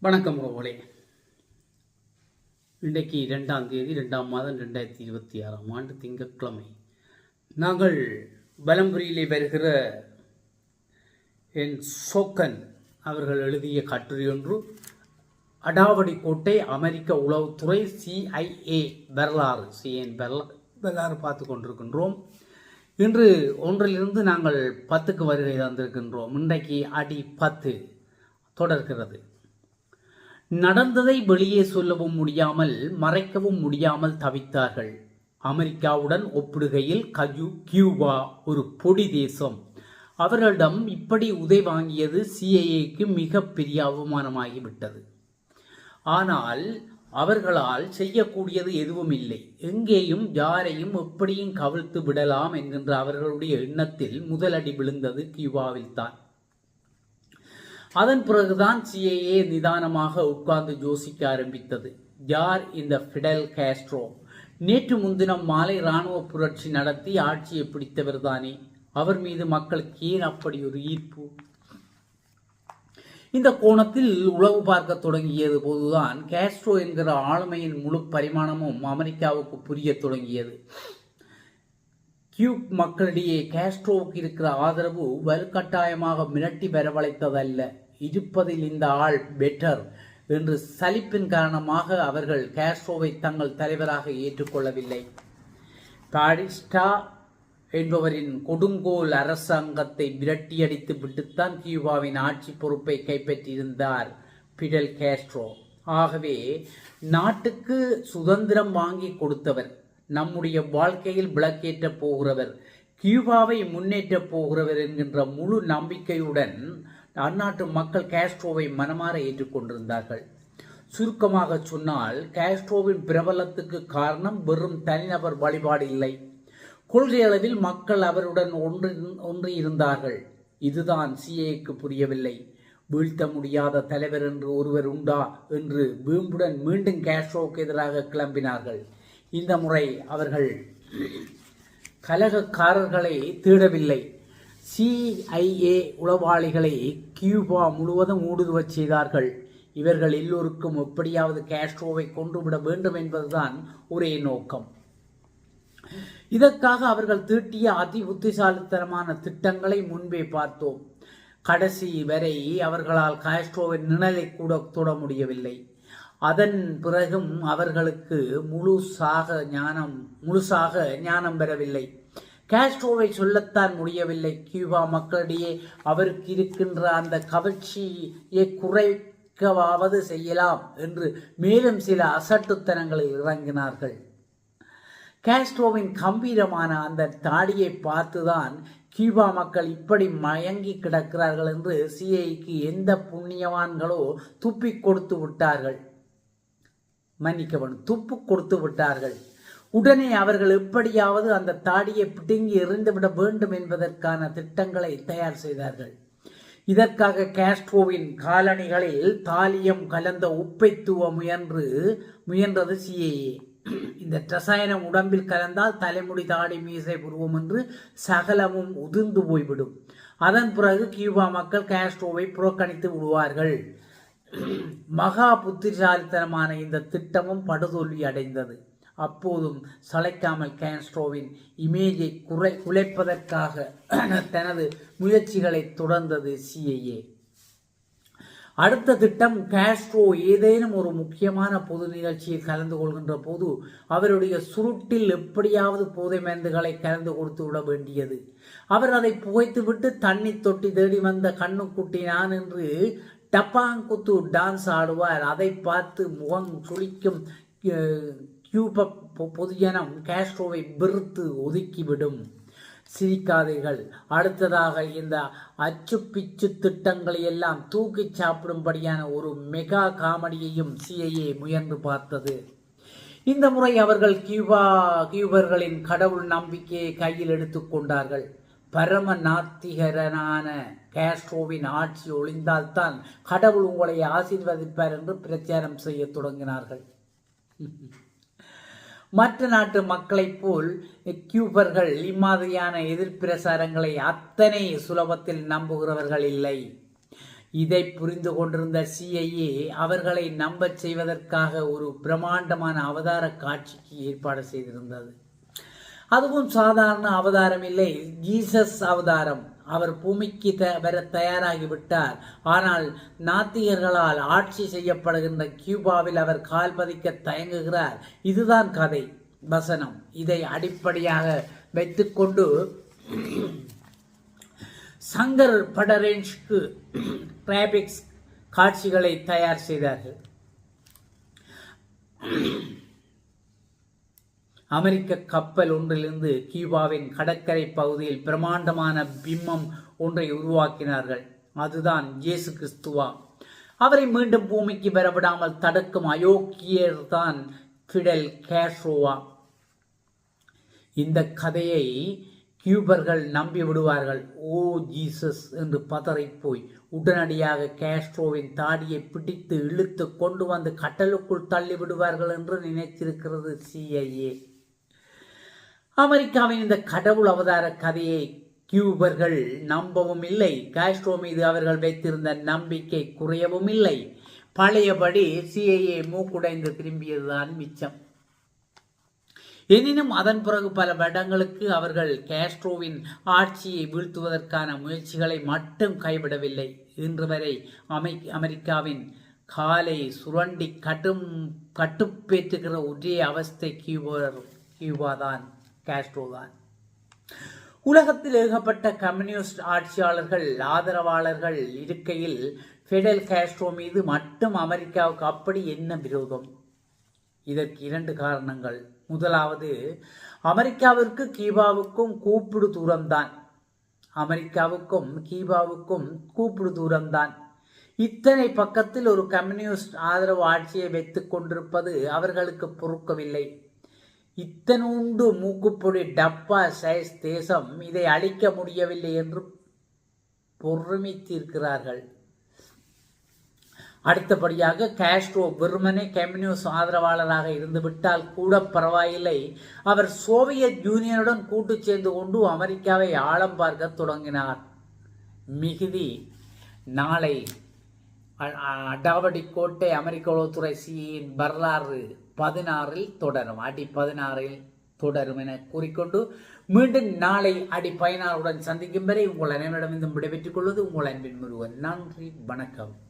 வணக்கம் உறவுகளே. இன்றைக்கு ரெண்டாம் தேதி ரெண்டாம் மாதம் ரெண்டாயிரத்தி இருபத்தி ஆறாம் ஆண்டு திங்கட்கிழமை. நாங்கள் பலம்புரியிலே வருகிற என் சோக்கன் அவர்கள் எழுதிய கட்டுரை ஒன்று அடாவடி கோட்டை அமெரிக்க உளவுத்துறை சிஐஏ வரலாறு சிஎன் வரலாறு பார்த்து கொண்டிருக்கின்றோம். இன்று ஒன்றிலிருந்து நாங்கள் பத்துக்கு வருகை தந்திருக்கின்றோம். இன்றைக்கு அடி பத்து தொடர்கிறது. நடந்ததை வெளியே சொல்லவும் முடியாமல் மறைக்கவும் முடியாமல் தவித்தார்கள். அமெரிக்காவுடன் ஒப்பிடுகையில் கயு கியூபா ஒரு பொடி தேசம். அவர்களிடம் இப்படி உதை வாங்கியது சிஐஏக்கு மிகப்பெரிய அவமானமாகிவிட்டது. ஆனால் அவர்களால் செய்யக்கூடியது எதுவும் இல்லை எங்கேயும் யாரையும் எப்படியும் கவிழ்த்து விடலாம் என்கின்ற அவர்களுடைய எண்ணத்தில் முதலடி விழுந்தது கியூபாவில்தான். அதன் பிறகுதான் சிஏஏ நிதானமாக உட்கார்ந்து யோசிக்க ஆரம்பித்தது. யார் இந்த ஃபிடல் கேஸ்ட்ரோ? நேற்று முன்தினம் மாலை ராணுவ புரட்சி நடத்தி ஆட்சியை பிடித்தவர் தானே? அவர் மீது மக்களுக்கு ஏன் அப்படி ஒரு ஈர்ப்பு? இந்த கோணத்தில் உளவு பார்க்க தொடங்கியது போதுதான் கேஸ்ட்ரோ என்கிற ஆளுமையின் முழு பரிமாணமும் அமெரிக்காவுக்கு புரிய தொடங்கியது. கியூப் மக்களிடையே கேஸ்ட்ரோவுக்கு இருக்கிற ஆதரவு வலுக்கட்டாயமாக மிரட்டி வரவழைத்ததல்ல. இருப்பதில் இந்த ஆள் பெட்டர் என்று சலிப்பின் காரணமாக அவர்கள் கேஸ்ட்ரோவை தங்கள் தலைவராக ஏற்றுக்கொள்ளவில்லை. பாரிஸ்டா என்பவரின் கொடுங்கோல் அரசாங்கத்தை விரட்டியடித்து விட்டுத்தான் கியூபாவின் ஆட்சி பொறுப்பை கைப்பற்றியிருந்தார் பிடல் கேஸ்ட்ரோ ஆகவே நாட்டுக்கு சுதந்திரம் வாங்கி கொடுத்தவர் நம்முடைய வாழ்க்கையில் விளக்கேற்றப் போகிறவர் கியூபாவை முன்னேற்றப் போகிறவர் என்கின்ற முழு நம்பிக்கையுடன் அந்நாட்டு மக்கள் காஸ்ட்ரோவை மனமாற ஏற்றுக்கொண்டிருந்தார்கள் சுருக்கமாக சொன்னால் காஸ்ட்ரோவின் பிரபலத்துக்கு காரணம் வெறும் தனிநபர் வழிபாடு இல்லை. கொள்கை அளவில் மக்கள் அவருடன் ஒன்று ஒன்று இருந்தார்கள். இதுதான் சிஏக்கு புரியவில்லை. வீழ்த்த முடியாத தலைவர் என்று ஒருவர் உண்டா என்று வீம்புடன் மீண்டும் கேஸ்ட்ரோவுக்கு எதிராக கிளம்பினார்கள். இந்த முறை அவர்கள் கலகக்காரர்களை தேடவில்லை. சிஐஏ உளவாளிகளை கியூபா முழுவதும் ஊடுருவச் செய்தார்கள். இவர்கள் எல்லோருக்கும் எப்படியாவது கேஸ்ட்ரோவை கொன்றுவிட வேண்டும் என்பதுதான் ஒரே நோக்கம். இதற்காக அவர்கள் தீட்டிய அதி புத்திசாலித்தனமான திட்டங்களை முன்பே பார்த்தோம். கடைசி வரை அவர்களால் காஸ்ட்ரோவின் நிழலை கூட தொட முடியவில்லை. அதன் பிறகும் அவர்களுக்கு முழுசாக ஞானம் முழுசாக ஞானம் பெறவில்லை. காஸ்ட்ரோவை சொல்லத்தான் முடியவில்லை. கியூபா மக்களிடையே அவருக்கு இருக்கின்ற அந்த கவர்ச்சியை குறைக்கவாவது செய்யலாம் என்று மேலும் சில அசட்டுத்தனங்களில் இறங்கினார்கள். காஸ்ட்ரோவின் கம்பீரமான அந்த தாடியை பார்த்துதான் கியூபா மக்கள் இப்படி மயங்கி கிடக்கிறார்கள் என்று சிஐக்கு எந்த புண்ணியவான்களோ துப்பி கொடுத்து விட்டார்கள். மன்னிக்கவன் துப்பு கொடுத்து விட்டார்கள். உடனே அவர்கள் எப்படியாவது அந்த தாடியை பிடுங்கி எறிந்துவிட வேண்டும் என்பதற்கான திட்டங்களை தயார் செய்தார்கள். இதற்காக கேஸ்ட்ரோவின் காலணிகளில் தாலியம் கலந்த உப்பை தூவ முயன்று முயன்றது சிஏஏ இந்த ரசாயனம் உடம்பில் கலந்தால் தலைமுடி தாடி மீசை புருவம் என்று சகலமும் உதிர்ந்து போய்விடும். அதன் பிறகு கியூபா மக்கள் கேஸ்ட்ரோவை புறக்கணித்து விடுவார்கள். மகா புத்திசாலித்தனமான இந்த திட்டமும் படுதோல்வி அடைந்தது. அப்போதும் சளைக்காமல் கேன்ஸ்ட்ரோவின் இமேஜை குறை குலைப்பதற்காக தனது முயற்சிகளை தொடர்ந்தது சிஐஏ அடுத்த திட்டம் காஸ்ட்ரோ ஏதேனும் ஒரு முக்கியமான பொது நிகழ்ச்சியில் கலந்து கொள்கின்ற போது அவருடைய சுருட்டில் எப்படியாவது போதை மருந்துகளை கலந்து கொடுத்து விட வேண்டியது. அவர் அதை புகைத்துவிட்டு தண்ணி தொட்டி தேடி வந்த கண்ணுக்குட்டி நான் என்று டப்பாங்குத்து டான்ஸ் ஆடுவார். அதை பார்த்து முகம் சுளிக்கும் கியூப பொதுஜனம் கேஸ்ட்ரோவை வெறுத்து ஒதுக்கிவிடும். சிரிக்காதீர்கள். அடுத்ததாக இந்த அச்சு பிச்சு திட்டங்களை எல்லாம் தூக்கி சாப்பிடும்படியான ஒரு மெகா காமெடியையும் சிஐஏ முயன்று பார்த்தது. இந்த முறை அவர்கள் கியூபா கியூபர்களின் கடவுள் நம்பிக்கையை கையில் எடுத்துக்கொண்டார்கள் பரம நாத்திகரனான கேஸ்ட்ரோவின் ஆட்சி ஒளிந்தால்தான் கடவுள் உங்களை ஆசீர்வதிப்பார் என்று பிரச்சாரம் செய்ய தொடங்கினார்கள். மற்ற நாட்டு மக்களைப் போல் கியூபர்கள் இம்மாதிரியான எதிர்பிரசாரங்களை அத்தனை சுலபத்தில் நம்புகிறவர்கள் இல்லை. இதை புரிந்து கொண்டிருந்த சிஐஏ அவர்களை நம்பச் செய்வதற்காக ஒரு பிரம்மாண்டமான அவதார காட்சிக்கு ஏற்பாடு செய்திருந்தது. அதுவும் சாதாரண அவதாரம் இல்லை. ஜீசஸ் அவதாரம். அவர் பூமிக்கு த வர தயாராகிவிட்டார். ஆனால் நாத்திகர்களால் ஆட்சி செய்யப்படுகின்ற கியூபாவில் அவர் கால் பதிக்க தயங்குகிறார். இதுதான் கதை வசனம். இதை அடிப்படையாக வைத்துக்கொண்டு சங்கர் படரேஞ்சுக்கு கிராபிக்ஸ் காட்சிகளை தயார் செய்தார்கள். அமெரிக்க கப்பல் ஒன்றிலிருந்து கியூபாவின் கடற்கரை பகுதியில் பிரமாண்டமான பிம்மம் ஒன்றை உருவாக்கினார்கள். அதுதான் இயேசு கிறிஸ்துவா. அவரை மீண்டும் பூமிக்கு வரவிடாமல் தடுக்கும் அயோக்கியர் தான் ஃபிடல் கேஷ்ரோவா இந்த கதையை கியூபர்கள் நம்பி விடுவார்கள். ஓ ஜீசஸ் என்று பதறிப்போய் உடனடியாக கேஸ்ட்ரோவின் தாடியை பிடித்து இழுத்து கொண்டு வந்து கட்டலுக்குள் தள்ளி விடுவார்கள் என்று நினைத்திருக்கிறது சிஐஏ அமெரிக்காவின் இந்த கடவுள் அவதார கதையை கியூபர்கள் நம்பவும் இல்லை. காஸ்ட்ரோ மீது அவர்கள் வைத்திருந்த நம்பிக்கை குறையவும் இல்லை. பழையபடி சிஐஏ மூக்குடைந்து திரும்பியதுதான் மிச்சம். எனினும் அதன் பிறகு பல வருடங்களுக்கு அவர்கள் கேஸ்ட்ரோவின் ஆட்சியை வீழ்த்துவதற்கான முயற்சிகளை மட்டும் கைவிடவில்லை. இன்று வரை அமை அமெரிக்காவின் காலை சுரண்டி கட்டும் கட்டுப்பேற்றுகிற ஒரே அவஸ்தை கியூபர் கியூபாதான். காஸ்ட்ரோ தான் உலகத்தில் ஏகப்பட்ட கம்யூனிஸ்ட் ஆட்சியாளர்கள் ஆதரவாளர்கள் இருக்கையில் ஃபெடல் காஸ்ட்ரோ மீது மட்டும் அமெரிக்காவுக்கு அப்படி என்ன விரோதம்? இதற்கு இரண்டு காரணங்கள். முதலாவது அமெரிக்காவிற்கு கீபாவுக்கும் கூப்பிடு தூரம்தான். அமெரிக்காவுக்கும் கீபாவுக்கும் கூப்பிடு தூரம்தான். இத்தனை பக்கத்தில் ஒரு கம்யூனிஸ்ட் ஆதரவு ஆட்சியை வைத்துக் கொண்டிருப்பது அவர்களுக்கு பொறுக்கவில்லை. இத்தனூண்டு மூக்குப்பொடி டப்பா சைஸ் தேசம் இதை அழிக்க முடியவில்லை என்று பொறுமித்திருக்கிறார்கள் அடுத்தபடியாக காஸ்ட்ரோ வெறுமனே கம்யூனிஸ்ட் ஆதரவாளராக இருந்துவிட்டால் கூட பரவாயில்லை. அவர் சோவியத் யூனியனுடன் கூட்டு சேர்ந்து கொண்டு அமெரிக்காவை ஆழம் பார்க்க தொடங்கினார். மிகுதி நாளை அடாவடி கோட்டை அமெரிக்க உளவுத்துறை சியின் வரலாறு பதினாறில் தொடரும். அடி பதினாறில் தொடரும் என கூறிக்கொண்டு மீண்டும் நாளை அடி பதினாறுடன் சந்திக்கும் வரை உங்கள் அனைவரிடமிருந்தும் விடைபெற்றுக் கொள்வது உங்கள் அன்பின் முருகன். நன்றி வணக்கம்.